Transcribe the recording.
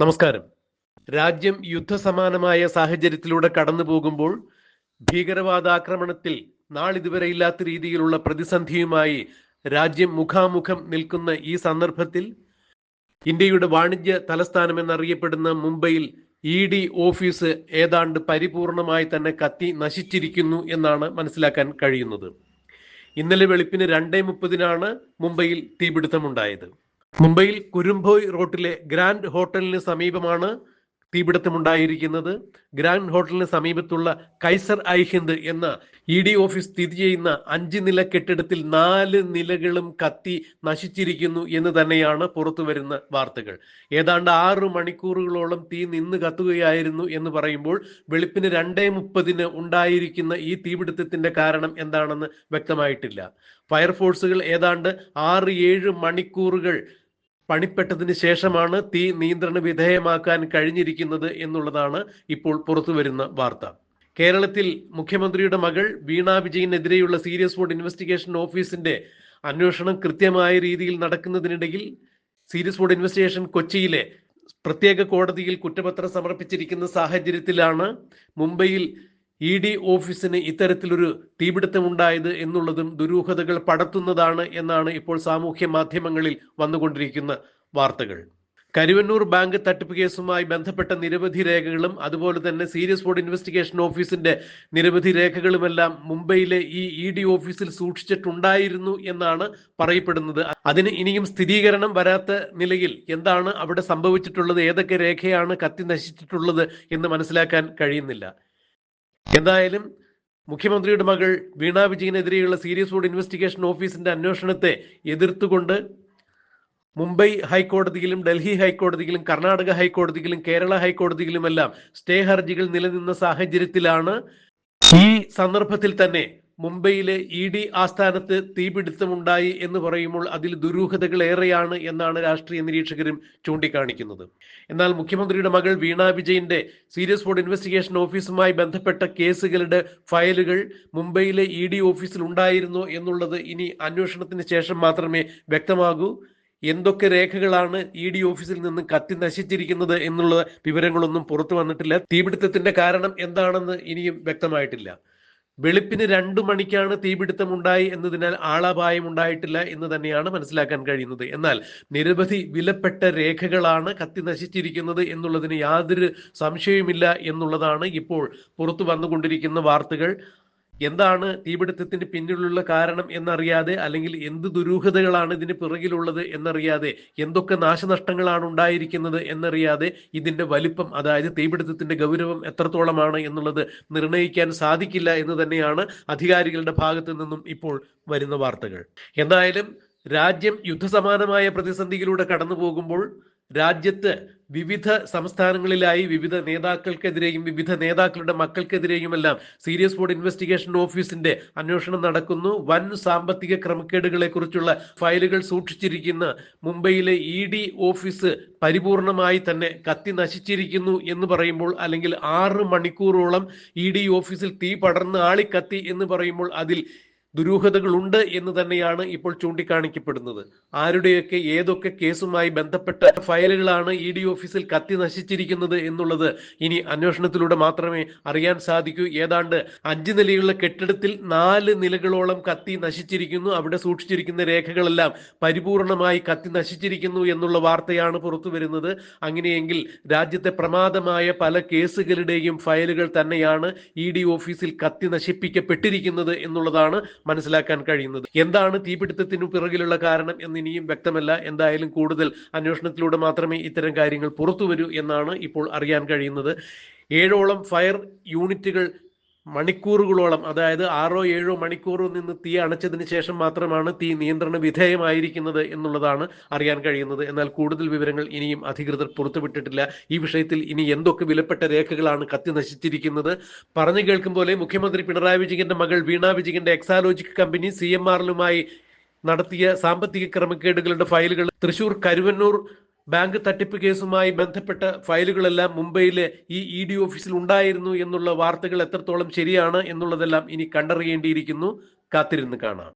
നമസ്കാരം. രാജ്യം യുദ്ധസമാനമായ സാഹചര്യത്തിലൂടെ കടന്നു പോകുമ്പോൾ ഭീകരവാദാക്രമണത്തിൽ നാളിതുവരെ ഇല്ലാത്ത രീതിയിലുള്ള പ്രതിസന്ധിയുമായി രാജ്യം മുഖാമുഖം നിൽക്കുന്ന ഈ സന്ദർഭത്തിൽ ഇന്ത്യയുടെ വാണിജ്യ തലസ്ഥാനം എന്നറിയപ്പെടുന്ന മുംബൈയിൽ ഇ ഡി ഓഫീസ് ഏതാണ്ട് പരിപൂർണമായി തന്നെ കത്തി നശിച്ചിരിക്കുന്നു എന്നാണ് മനസ്സിലാക്കാൻ കഴിയുന്നത്. ഇന്നലെ വെളുപ്പിന് രണ്ടേ മുപ്പതിനാണ് മുംബൈയിൽ തീപിടുത്തമുണ്ടായത്. മുംബൈയിൽ കുരുംഭോയ് റോട്ടിലെ ഗ്രാൻഡ് ഹോട്ടലിന് സമീപമാണ് തീപിടുത്തമുണ്ടായിരിക്കുന്നത്. ഗ്രാൻഡ് ഹോട്ടലിന് സമീപത്തുള്ള കൈസർ ഐ ഹിന്ദ് എന്ന ഇ ഡി ഓഫീസ് സ്ഥിതി ചെയ്യുന്ന അഞ്ച് നില കെട്ടിടത്തിൽ നാല് നിലകളും കത്തി നശിച്ചിരിക്കുന്നു എന്ന് തന്നെയാണ് പുറത്തു വരുന്ന വാർത്തകൾ. ഏതാണ്ട് ആറ് മണിക്കൂറുകളോളം തീ നിന്ന് കത്തുകയായിരുന്നു എന്ന് പറയുമ്പോൾ വെളുപ്പിന് രണ്ടേ മുപ്പതിന് ഉണ്ടായിരിക്കുന്ന ഈ തീപിടുത്തത്തിന്റെ കാരണം എന്താണെന്ന് വ്യക്തമായിട്ടില്ല. ഫയർഫോഴ്സുകൾ ഏതാണ്ട് ആറ് ഏഴ് മണിക്കൂറുകൾ പണിപ്പെട്ടതിന് ശേഷമാണ് തീ നിയന്ത്രണ വിധേയമാക്കാൻ കഴിഞ്ഞിരിക്കുന്നത് എന്നുള്ളതാണ് ഇപ്പോൾ പുറത്തുവരുന്ന വാർത്ത. കേരളത്തിൽ മുഖ്യമന്ത്രിയുടെ മകൾ വീണ വിജയനെതിരെയുള്ള സീരിയസ് ഫുഡ് ഇൻവെസ്റ്റിഗേഷൻ ഓഫീസിന്റെ അന്വേഷണം കൃത്യമായ രീതിയിൽ നടക്കുന്നതിനിടയിൽ സീരിയസ് ഫുഡ് ഇൻവെസ്റ്റിഗേഷൻ കൊച്ചിയിലെ പ്രത്യേക കോടതിയിൽ കുറ്റപത്രം സമർപ്പിച്ചിരിക്കുന്ന സാഹചര്യത്തിലാണ് മുംബൈയിൽ ഇ ഡി ഓഫീസിന് ഇത്തരത്തിലൊരു തീപിടുത്തമുണ്ടായത് എന്നുള്ളതും ദുരൂഹതകൾ പടത്തുന്നതാണ് എന്നാണ് ഇപ്പോൾ സാമൂഹ്യ മാധ്യമങ്ങളിൽ വന്നുകൊണ്ടിരിക്കുന്ന വാർത്തകൾ. കരുവന്നൂർ ബാങ്ക് തട്ടിപ്പ് കേസുമായി ബന്ധപ്പെട്ട നിരവധി രേഖകളും അതുപോലെ തന്നെ സീരിയസ് ഫോർഡ് ഇൻവെസ്റ്റിഗേഷൻ ഓഫീസിന്റെ നിരവധി രേഖകളുമെല്ലാം മുംബൈയിലെ ഈ ഇ ഡി ഓഫീസിൽ സൂക്ഷിച്ചിട്ടുണ്ടായിരുന്നു എന്നാണ് പറയപ്പെടുന്നത്. അതിന് ഇനിയും സ്ഥിരീകരണം വരാത്ത നിലയിൽ എന്താണ് അവിടെ സംഭവിച്ചിട്ടുള്ളത്? ഏതൊക്കെ രേഖയാണ് കത്തി നശിച്ചിട്ടുള്ളത് എന്ന് മനസ്സിലാക്കാൻ കഴിയുന്നില്ല. എന്തായാലും മുഖ്യമന്ത്രിയുടെ മകൾ വീണ വിജയനെതിരെയുള്ള സീരിയസ് ഫുഡ് ഇൻവെസ്റ്റിഗേഷൻ ഓഫീസിന്റെ അന്വേഷണത്തെ എതിർത്തുകൊണ്ട് മുംബൈ ഹൈക്കോടതിയിലും ഡൽഹി ഹൈക്കോടതിയിലും കർണാടക ഹൈക്കോടതിയിലും കേരള ഹൈക്കോടതിയിലുമെല്ലാം സ്റ്റേ ഹർജികൾ നിലനിന്ന സാഹചര്യത്തിലാണ് ഈ സന്ദർഭത്തിൽ തന്നെ മുംബൈയിലെ ഇ ഡി ആസ്ഥാനത്ത് തീപിടുത്തമുണ്ടായി എന്ന് പറയുമ്പോൾ അതിൽ ദുരൂഹതകൾ ഏറെയാണ് എന്നാണ് രാഷ്ട്രീയ നിരീക്ഷകരും ചൂണ്ടിക്കാണിക്കുന്നത്. എന്നാൽ മുഖ്യമന്ത്രിയുടെ മകൾ വീണ വിജയന്റെ സീരിയസ് ഫോർഡ് ഇൻവെസ്റ്റിഗേഷൻ ഓഫീസുമായി ബന്ധപ്പെട്ട കേസുകളുടെ ഫയലുകൾ മുംബൈയിലെ ഇ ഡി ഓഫീസിൽ ഉണ്ടായിരുന്നു എന്നുള്ളത് ഇനി അന്വേഷണത്തിന് ശേഷം മാത്രമേ വ്യക്തമാകൂ. എന്തൊക്കെ രേഖകളാണ് ഇ ഡി ഓഫീസിൽ നിന്ന് കത്തി നശിച്ചിരിക്കുന്നത് എന്നുള്ള വിവരങ്ങളൊന്നും പുറത്തു വന്നിട്ടില്ല. തീപിടുത്തത്തിന്റെ കാരണം എന്താണെന്ന് ഇനിയും വ്യക്തമായിട്ടില്ല. വെളുപ്പിന് രണ്ടു മണിക്കാണ് തീപിടുത്തമുണ്ടായി എന്നതിനാൽ ആളപായം ഉണ്ടായിട്ടില്ല എന്ന് തന്നെയാണ് മനസ്സിലാക്കാൻ കഴിയുന്നത്. എന്നാൽ നിരവധി വിലപ്പെട്ട രേഖകളാണ് കത്തി നശിച്ചിരിക്കുന്നത് എന്നുള്ളതിന് യാതൊരു സംശയവുമില്ല എന്നുള്ളതാണ് ഇപ്പോൾ പുറത്തു വന്നുകൊണ്ടിരിക്കുന്ന വാർത്തകൾ. എന്താണ് തീപിടുത്തത്തിന് പിന്നിലുള്ള കാരണം എന്നറിയാതെ അല്ലെങ്കിൽ എന്ത് ദുരൂഹതകളാണ് ഇതിന് പിറകിലുള്ളത് എന്നറിയാതെ എന്തൊക്കെ നാശനഷ്ടങ്ങളാണ് ഉണ്ടായിരിക്കുന്നത് എന്നറിയാതെ ഇതിന്റെ വലിപ്പം അതായത് തീപിടുത്തത്തിന്റെ ഗൗരവം എത്രത്തോളമാണ് എന്നുള്ളത് നിർണയിക്കാൻ സാധിക്കില്ല എന്ന് തന്നെയാണ് അധികാരികളുടെ ഭാഗത്തു നിന്നും ഇപ്പോൾ വരുന്ന വാർത്തകൾ. എന്തായാലും രാജ്യം യുദ്ധസമാനമായ പ്രതിസന്ധിയിലൂടെ കടന്നു പോകുമ്പോൾ രാജ്യത്ത് വിവിധ സംസ്ഥാനങ്ങളിലായി വിവിധ നേതാക്കൾക്കെതിരെയും വിവിധ നേതാക്കളുടെ മക്കൾക്കെതിരെയും എല്ലാം സീരിയസ് ബോർഡ് ഇൻവെസ്റ്റിഗേഷൻ ഓഫീസിന്റെ അന്വേഷണം നടക്കുന്നു. വൻ സാമ്പത്തിക ക്രമക്കേടുകളെ കുറിച്ചുള്ള ഫയലുകൾ സൂക്ഷിച്ചിരിക്കുന്ന മുംബൈയിലെ ഇ ഡി ഓഫീസ് പരിപൂർണമായി തന്നെ കത്തി നശിച്ചിരിക്കുന്നു എന്ന് പറയുമ്പോൾ അല്ലെങ്കിൽ ആറ് മണിക്കൂറോളം ഇ ഡി ഓഫീസിൽ തീ പടർന്ന് ആളിക്കത്തി എന്ന് പറയുമ്പോൾ അതിൽ ദുരൂഹതകളുണ്ട് എന്ന് തന്നെയാണ് ഇപ്പോൾ ചൂണ്ടിക്കാണിക്കപ്പെടുന്നത്. ആരുടെയൊക്കെ ഏതൊക്കെ കേസുമായി ബന്ധപ്പെട്ട ഫയലുകളാണ് ഇ ഡി ഓഫീസിൽ കത്തി നശിച്ചിരിക്കുന്നത് എന്നുള്ളത് ഇനി അന്വേഷണത്തിലൂടെ മാത്രമേ അറിയാൻ സാധിക്കൂ. ഏതാണ്ട് അഞ്ച് നിലയുള്ള കെട്ടിടത്തിൽ നാല് നിലകളോളം കത്തി നശിച്ചിരിക്കുന്നു. അവിടെ സൂക്ഷിച്ചിരിക്കുന്ന രേഖകളെല്ലാം പരിപൂർണമായി കത്തി നശിച്ചിരിക്കുന്നു എന്നുള്ള വാർത്തയാണ് പുറത്തു വരുന്നത്. അങ്ങനെയെങ്കിൽ രാജ്യത്തെ പ്രമാദമായ പല കേസുകളുടെയും ഫയലുകൾ തന്നെയാണ് ഇ ഡി ഓഫീസിൽ കത്തി നശിപ്പിക്കപ്പെട്ടിരിക്കുന്നത് എന്നുള്ളതാണ് മനസ്സിലാക്കാൻ കഴിയുന്നത്. എന്താണ് തീപിടുത്തത്തിനു പിറകിലുള്ള കാരണം എന്ന് ഇനിയും വ്യക്തമല്ല. എന്തായാലും കൂടുതൽ അന്വേഷണത്തിലൂടെ മാത്രമേ ഇത്തരം കാര്യങ്ങൾ പുറത്തു വരൂ എന്നാണ് ഇപ്പോൾ അറിയാൻ കഴിയുന്നത്. ഏഴോളം ഫയർ യൂണിറ്റുകൾ മണിക്കൂറുകളോളം അതായത് ആറോ ഏഴോ മണിക്കൂറിൽ നിന്ന് തീ അണച്ചതിന് ശേഷം മാത്രമാണ് തീ നിയന്ത്രണ വിധേയമായിരിക്കുന്നത് എന്നുള്ളതാണ് അറിയാൻ കഴിയുന്നത്. എന്നാൽ കൂടുതൽ വിവരങ്ങൾ ഇനിയും അധികൃതർ പുറത്തുവിട്ടിട്ടില്ല. ഈ വിഷയത്തിൽ ഇനി എന്തൊക്കെ വിലപ്പെട്ട രേഖകളാണ് കത്തി നശിച്ചിരിക്കുന്നത്? പറഞ്ഞു കേൾക്കും പോലെ മുഖ്യമന്ത്രി പിണറായി വിജയന്റെ മകൾ വീണ വിജയന്റെ എക്സാലോജിക് കമ്പനി സി നടത്തിയ സാമ്പത്തിക ക്രമക്കേടുകളുടെ ഫയലുകൾ തൃശൂർ കരുവന്നൂർ ബാങ്ക് തട്ടിപ്പ് കേസുമായി ബന്ധപ്പെട്ട ഫയലുകളെല്ലാം മുംബൈയിലെ ഈ ഇ ഡി ഓഫീസിൽ ഉണ്ടായിരുന്നു എന്നുള്ള വാർത്തകൾ എത്രത്തോളം ശരിയാണ് എന്നുള്ളതെല്ലാം ഇനി കണ്ടറിയേണ്ടിയിരിക്കുന്നു. കാത്തിരുന്ന് കാണാം.